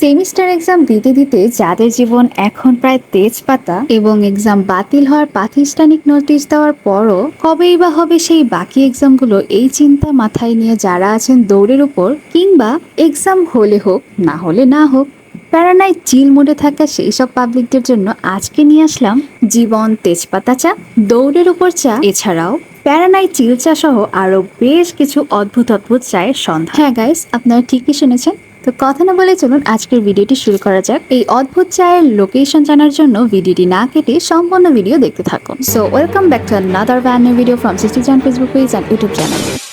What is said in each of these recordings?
Semester exam দিতে দিতে যাদের জীবন এখন প্রায় তেজপাতা এবং এক্সাম বাতিল হওয়ার প্রাতিষ্ঠানিক নোটিশ দেওয়ার পরও কবেই বা হবে সেই বাকি এক্সামগুলো এই চিন্তা মাথায় নিয়ে যারা আছেন দৌড়ের উপর কিংবা এক্সাম হলে হোক, না হলে না হোক, প্যারানায় চিল মোডে থাকা সেই সব পাবলিকদের জন্য আজকে নিয়ে আসলাম জীবন তেজপাতা চা, দৌড়ের উপর চা। এছাড়াও প্যারানাই চিল চা সহ আরও বেশ কিছু অদ্ভুত অদ্ভুত চায়ের সন্ধান। হ্যাঁ গাইস আপনারা ঠিকই শুনেছেন। তো কথা না বলে চলুন আজকের ভিডিওটি শুরু করা যাক। এই অদ্ভুত চায়ের লোকেশন জানার জন্য ভিডিওটি না কেটে সম্পূর্ণ ভিডিও দেখতে থাকুন। So welcome back to another band video from সিস্টি Chan Facebook page and YouTube channel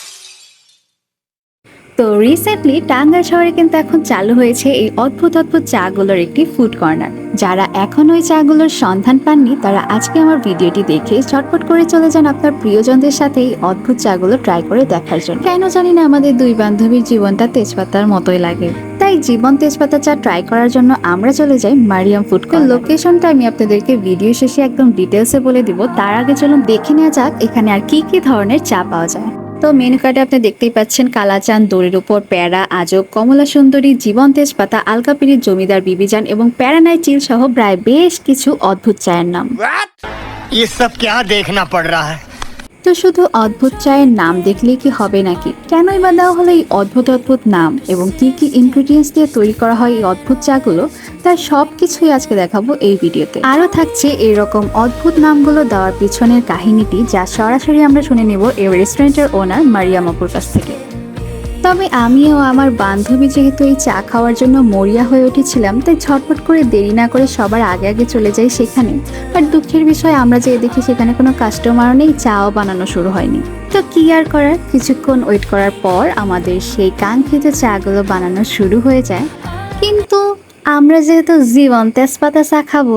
তো রিসেন্টলি টাঙ্গাইল শহরে কিন্তু এখন চালু হয়েছে এই অদ্ভুত অদ্ভুত চাগুলোর একটি ফুড কর্নার যারা এখন ওই চাগুলোর সন্ধান পাননি, তারা আজকে আমার ভিডিওটি দেখে ঝটপট করে চলে যান আপনার প্রিয়জনদের সাথে এই অদ্ভুত চাগুলো ট্রাই করে দেখার জন্য। কেন জানি না আমাদের দুই বান্ধবীর জীবনটা তেজপাতার মতোই লাগে। তাই জীবন তেজপাতা চা ট্রাই করার জন্য আমরা চলে যাই মারিয়াম ফুড কর্নার লোকেশনটা আমি আপনাদেরকে ভিডিও শেষে একদম ডিটেলসে বলে দিব। তার আগে চলুন দেখে নেওয়া যাক এখানে আর কি কি ধরনের চা পাওয়া যায়। তো মেনু কার্ডে আপনি দেখতেই পাচ্ছেন কালাচান দড়ির উপর প্যারা আজব কমলা সুন্দরী জীবন তেজপাতা আলকাপিরির জমিদার বিবিজান এবং প্যারানাই চিল সহ প্রায় বেশ কিছু অদ্ভুত চায়ের নাম What? ये सब क्या देखना पड़ रहा है তো শুধু অদ্ভুত চায়ের নাম দেখলে কি হবে নাকি? কেনই বা দেওয়া হলো এই অদ্ভুত অদ্ভুত নাম? এবং কি কি ইনগ্রিডিয়েন্টস দিয়ে তৈরি করা হয় এই অদ্ভুত চাগুলো? তার সব কিছুই আজকে দেখাবো এই ভিডিওতে। আরও থাকছে এরকম অদ্ভুত নামগুলো দেওয়ার পিছনের কাহিনীটি, যা সরাসরি আমরা শুনে নেব এই রেস্টুরেন্টের ওনার মারিয়াম আপুর কাছ থেকে। তবে আমিও আমার বান্ধবী যেহেতু এই চা খাওয়ার জন্য মরিয়া হয়ে উঠেছিলাম, তাই ঝটপট করে দেরি না করে সবার আগে আগে চলে যাই সেখানে। বাট দুঃখের বিষয়, আমরা যে দেখি সেখানে কোনো কাস্টমারও নেই, চাও বানানো শুরু হয়নি। তো কি আর করার? কিছুক্ষণ ওয়েট করার পর আমাদের সেই কাঙ্ক্ষিত চাগুলো বানানো শুরু হয়ে যায়। কিন্তু আমরা যেহেতু জীবন তেজপাতা চা খাব,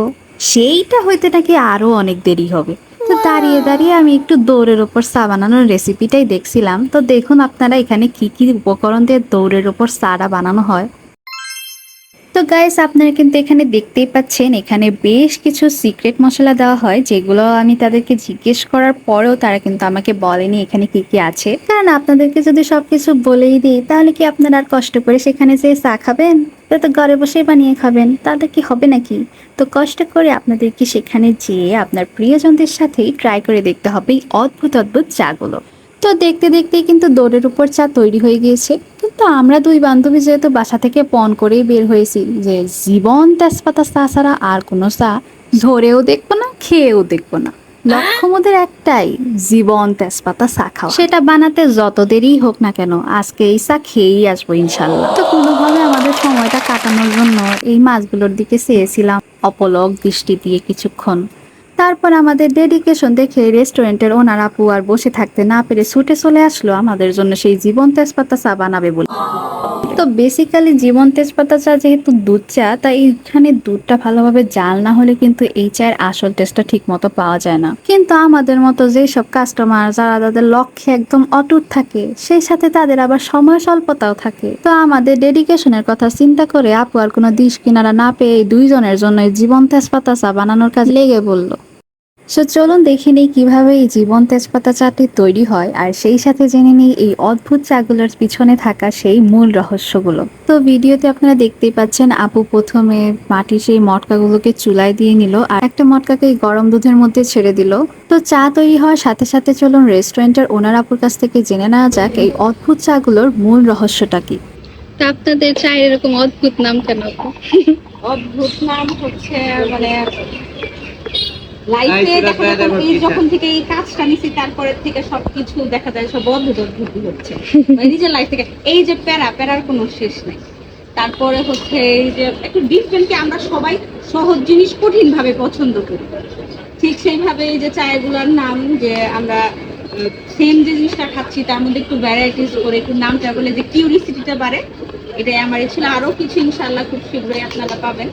সেইটা হইতে নাকি আরও অনেক দেরি হবে। তো দাঁড়িয়ে দাঁড়িয়ে আমি একটু দৌড়ের ওপর চা বানানোর রেসিপিটাই দেখছিলাম। তো দেখুন আপনারা এখানে কি কি উপকরণ দিয়ে দৌড়ের ওপর চাটা বানানো হয়। তো গাইস আপনারা কিন্তু এখানে দেখতেই পাচ্ছেন, এখানে বেশ কিছু সিক্রেট মশলা দেওয়া হয়, যেগুলো আমি তাদেরকে জিজ্ঞেস করার পরেও তারা কিন্তু আমাকে বলেনি এখানে কি কি আছে। কারণ আপনাদেরকে যদি সবকিছু বলেই দিই, তাহলে কি আপনারা আর কষ্ট করে সেখানে যে চা খাবেন? তা তো ঘরে বসেই বানিয়ে খাবেন, তাতে কি হবে নাকি? তো কষ্ট করে আপনাদেরকে সেখানে যেয়ে আপনার প্রিয়জনদের সাথেই ট্রাই করে দেখতে হবে অদ্ভুত অদ্ভুত চাগুলো তো দেখতে দেখতেই কিন্তু দৌড়ের উপর চা তৈরি হয়ে গিয়েছে। কিন্তু আমরা দুই বান্ধবী যেহেতু বাসা থেকে পণ করেই বের হয়েছি যে জীবন তেজপাতা চা ছাড়া আর কোনো চা ধরেও দেখব না, খেয়েও দেখব না। লক্ষ্য মোদের একটাই, জীবন তেজপাতা চা খাওয়া। সেটা বানাতে যত দেরি হোক না কেন, আজকে এই চা খেয়েই আসব ইনশাল্লাহ। তো কোনোভাবে আমাদের সময়টা কাটানোর জন্য এই মাছগুলোর দিকে চেয়েছিলাম অপলক দৃষ্টি দিয়ে কিছুক্ষণ। তারপর আমাদের ডেডিকেশন দেখে রেস্টুরেন্টের ওনার আপু আর বসে থাকতে না পেরে ছুটে চলে আসলো আমাদের জন্য সেই জীবন তেজপাতা চা বানাবে বলে। তো বেসিক্যালি জীবন তেজপাতা চা যেহেতু দুধ চা, তাই এখানে দুধটা ভালোভাবে জাল না হলে কিন্তু এই চায়ের আসল টেস্টটা ঠিক মতো পাওয়া যায় না। কিন্তু আমাদের মতো যেই সব কাস্টমার যারা তাদের লক্ষ্যে একদম অটুট থাকে, সেই সাথে তাদের আবার সময় স্বল্পতাও থাকে। তো আমাদের ডেডিকেশনের কথা চিন্তা করে আপু আর কোনো দিশ কিনারা না পেয়ে এই দুইজনের জন্য জীবন তেজপাতা চা বানানোর কাজ লেগে বলল সো চলুন দেখে নিই কীভাবে এই জীবন তেজপাতা চাটি তৈরি হয় আর সেই সাথে জেনে নিই এই অদ্ভুত চাগুলোর পিছনে থাকা সেই মূল রহস্যগুলো। তো ভিডিওতে আপনারা দেখতেই পাচ্ছেন আপু প্রথমে মাটির সেই মটকাগুলোকে চুলায় দিয়ে নিল আর একটা মটকাকে এই গরম দুধের মধ্যে ছেড়ে দিল। তো চা তৈরি হওয়ার সাথে সাথে চলুন রেস্টুরেন্টের ওনার আপুর কাছ থেকে জেনে নেওয়া যাক এই অদ্ভুত চাগুলোর মূল রহস্যটা কি। তা আপনাদের চায়ের এরকম অদ্ভুত নাম কেন অদ্ভুত নাম হচ্ছে মানে লাইফে দেখো যখন এই যখন থেকে এই কাজটা নিছি তারপরে থেকে সবকিছু দেখা যায় সব অদ্ভুত অদ্ভুত হচ্ছে। মানে নিজের লাইফ থেকে। এই যে প্যারা প্যারার কোনো শেষ নেই। তারপরে হচ্ছে এই যে একটু ডিফারেন্টলি আমরা সবাই সহজ জিনিস কঠিন ভাবে পছন্দ করি। ঠিক সেইভাবে এই যে চায়গুলোর নাম যে আমরা সেম যে জিনিসটা খাচ্ছি তার মধ্যে একটু ভ্যারাইটিস করে একটু নামটা বলে যে কিউরিসিটিটা বাড়ে। এটাই আমার ছিল আরও কিছু ইনশাল্লাহ খুব শীঘ্রই আপনারা পাবেন।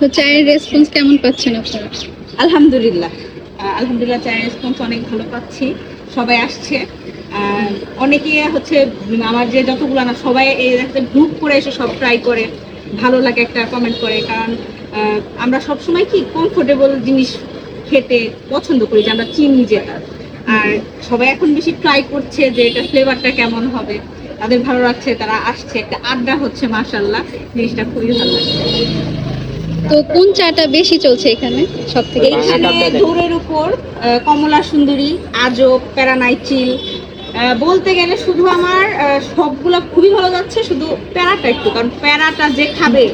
তো চায়ের রেসপন্স কেমন পাচ্ছেন আপনারা? আলহামদুলিল্লাহ। আলহামদুলিল্লাহ চায়ের রেসপন্স অনেক ভালো পাচ্ছি। সবাই আসছে। অনেকে হচ্ছে আমার যে যতগুলো না, সবাই এই একটা গ্রুপ করে এসে সব ট্রাই করে, ভালো লাগে একটা কমেন্ট করে। কারণ আমরা সবসময় কি কমফোর্টেবল জিনিস খেতে পছন্দ করি, যে আমরা চিনি যেটা। আর সবাই এখন বেশি ট্রাই করছে যে এটা ফ্লেভারটা কেমন হবে। তাদের ভালো লাগছে, তারা আসছে। একটা আড্ডা হচ্ছে মাশাল্লাহ জিনিসটা খুবই ভালো লাগছে। তো কোন চাটা বেশি চলছে এখানে? সব থেকে দৌড়ের উপর কমলা সুন্দরী আজব প্যারানাইচিল বলতে গেলে শুধু আমার সবগুলা খুবই ভালো যাচ্ছে শুধু প্যারাটা একটু কারণ প্যারাটা যে খাবে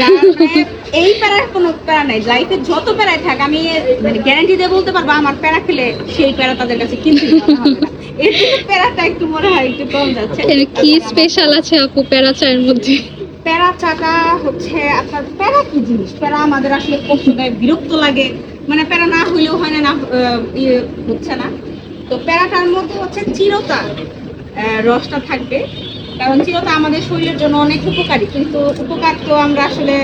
মানে এই প্যারার কোনো প্যারা নাই লাইফে যত প্যারাই থাক আমি মানে গ্যারান্টি দিয়ে বলতে পারব আমার প্যারা খেলে সেই প্যারা তাদের কাছে কিনতে। এর প্যারাটা একটু মনে হয় একটু কম যাচ্ছে। কি স্পেশাল আছে আপু প্যারা চায়ের মধ্যে? প্যারা চাটা হচ্ছে আপনার প্যারা কি জিনিস? প্যারা আমাদের আসলে কষ্ট বিরক্ত লাগে। মানে প্যারা না হইলেও হয় না না ইয়ে হচ্ছে না। তো প্যারাটার মধ্যে হচ্ছে চিরতা রসটা থাকবে। কারণ চিরতা আমাদের শরীরের জন্য অনেক উপকারী কিন্তু উপকার তো আমরা আসলে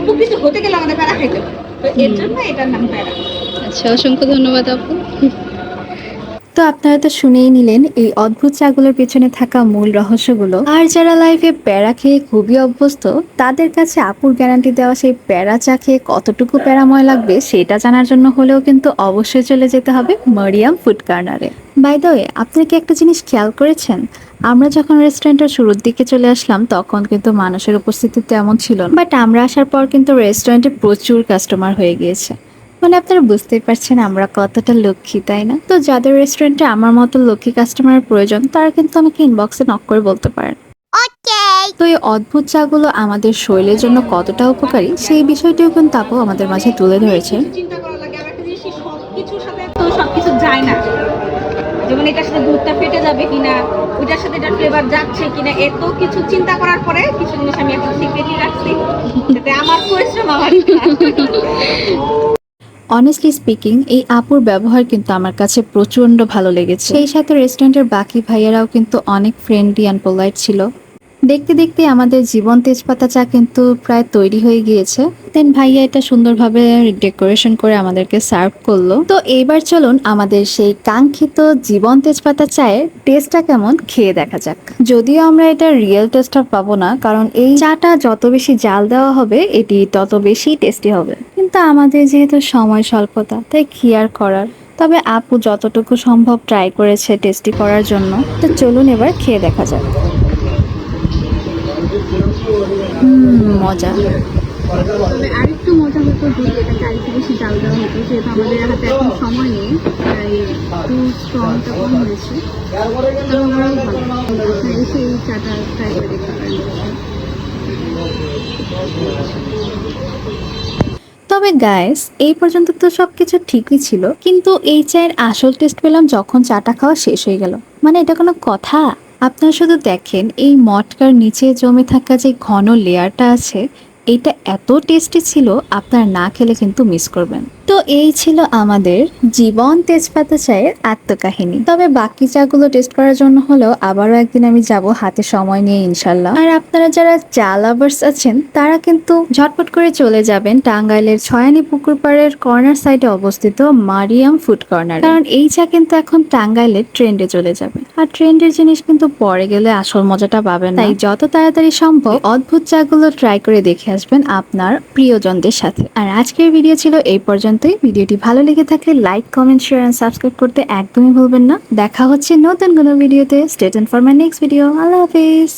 উপকৃত হতে গেলে আমাদের প্যারা খাইতে হবে তো এর জন্য এটার নাম প্যারা আচ্ছা অসংখ্য ধন্যবাদ আপু। তো আপনারা তো শুনেই নিলেন, এই অদ্ভুত চাগুলোর পেছনে থাকা মূল রহস্যগুলো। আর যারা লাইফে প্যারা খেয়ে খুবই অভ্যস্ত, তাদের কাছে আপুর গ্যারান্টি দেওয়া সেই প্যারা চা খেয়ে কতটুকু প্যারাময় লাগবে, সেটা জানার জন্য হলেও কিন্তু অবশ্যই চলে যেতে হবে মরিয়াম ফুড কর্নারে বাই দ্য ওয়ে আপনি কি একটা জিনিস খেয়াল করেছেন? আমরা যখন রেস্টুরেন্টের শুরুর দিকে চলে আসলাম, তখন কিন্তু মানুষের উপস্থিতি তেমন ছিল বাট আমরা আসার পর কিন্তু রেস্টুরেন্টে প্রচুর কাস্টমার হয়ে গিয়েছে। মানে আপনারা বুঝতেই পারছেন আমরা কতটা লক্ষ্মী তাই না? তো যাদের রেস্টুরেন্টে আমার মতো লক্ষ্মী কাস্টমারের প্রয়োজন তারা কিন্তু আমাকে ইনবক্সে নক করে বলতে পারেন। তো এই অদ্ভুত চাগুলো আমাদের শরীরের জন্য কতটা উপকারী সেই বিষয়টিও কিন্তু আপু আমাদের মাঝে তুলে ধরেছে চিন্তা করা লাগে আর একটা জিনিস কি সবকিছুর সাথে তো সবকিছু যায় না। যেমন এটার সাথে দুধটা ফেটে যাবে কিনা ওইটার সাথে এটার ফ্লেভার যাচ্ছে কিনা এত কিছু চিন্তা করার পরে কিছু জিনিস আমি এখন সিক্রেটলি রাখছি যাতে আমার পরিশ্রম আমার অনেস্টলি স্পিকিং এই আপুর ব্যবহার কিন্তু আমার কাছে প্রচণ্ড ভালো লেগেছে। সেই সাথে রেস্টুরেন্টের বাকি ভাইয়েরাও কিন্তু অনেক ফ্রেন্ডলি অ্যান্ড পোলাইট ছিল। দেখতে দেখতে আমাদের জীবন তেজপাতা চা কিন্তু প্রায় তৈরি হয়ে গিয়েছে। দেন ভাইয়া এটা সুন্দরভাবে ডেকোরেশন করে আমাদেরকে সার্ভ করল। তো এইবার চলুন আমাদের সেই কাঙ্ক্ষিত জীবন তেজপাতা চায়ের টেস্টটা কেমন খেয়ে দেখা যাক। যদিও আমরা এটা রিয়েল টেস্টটা পাবো না, কারণ এই চাটা যত বেশি জাল দেওয়া হবে, এটি তত বেশি টেস্টি হবে। কিন্তু আমাদের যেহেতু সময় স্বল্পতা, তাই কি আর করার? তবে আপু যতটুকু সম্ভব ট্রাই করেছে টেস্টি করার জন্য। তো চলুন এবার খেয়ে দেখা যাক। মজা। আরেকটু মজা হতো যদি আরেকটু বেশি জাল দেওয়া হতো, যেহেতু আমাদের হাতে এখন সময় নেই, তাই একটু হয়েছে। এই চাটা ট্রাই করে দেখতে তবে গায়েস এই পর্যন্ত তো সবকিছু ঠিকই ছিল, কিন্তু এই চায়ের আসল টেস্ট পেলাম যখন চাটা খাওয়া শেষ হয়ে গেল। মানে এটা কোনো কথা? আপনারা শুধু দেখেন, এই মটকার নিচে জমে থাকা যে ঘন লেয়ারটা আছে, এটা এত টেস্টি ছিল, আপনারা না খেলে কিন্তু মিস করবেন। তো এই ছিল আমাদের জীবন তেজপাতা চায়ের আত্মকাহিনী। তবে বাকি চাগুলো টেস্ট করার জন্য হলেও আবারও একদিন আমি যাব হাতে সময় নিয়ে ইনশাল্লাহ আর আপনারা যারা চা লাভার্স আছেন, তারা কিন্তু ঝটপট করে চলে যাবেন টাঙ্গাইলের ছয়ানি পুকুর পাড়ের কর্নার সাইডে অবস্থিত মারিয়াম ফুড কর্নার কারণ এই চা কিন্তু এখন টাঙ্গাইলের ট্রেন্ডে চলে যাবে। আর ট্রেন্ডের জিনিস কিন্তু পরে গেলে আসল মজাটা পাবেন না। তাই যত তাড়াতাড়ি সম্ভব অদ্ভুত চাগুলো ট্রাই করে দেখে আসবেন আপনার প্রিয়জনদের সাথে। আর আজকের ভিডিও ছিল এই পর্যন্তই। ভিডিওটি ভালো লেগে থাকলে like comment share and subscribe করতে একদমই ভুলবেন না। দেখা হচ্ছে নতুন কোনো ভিডিওতে। Stay for my next video Allah Hafiz.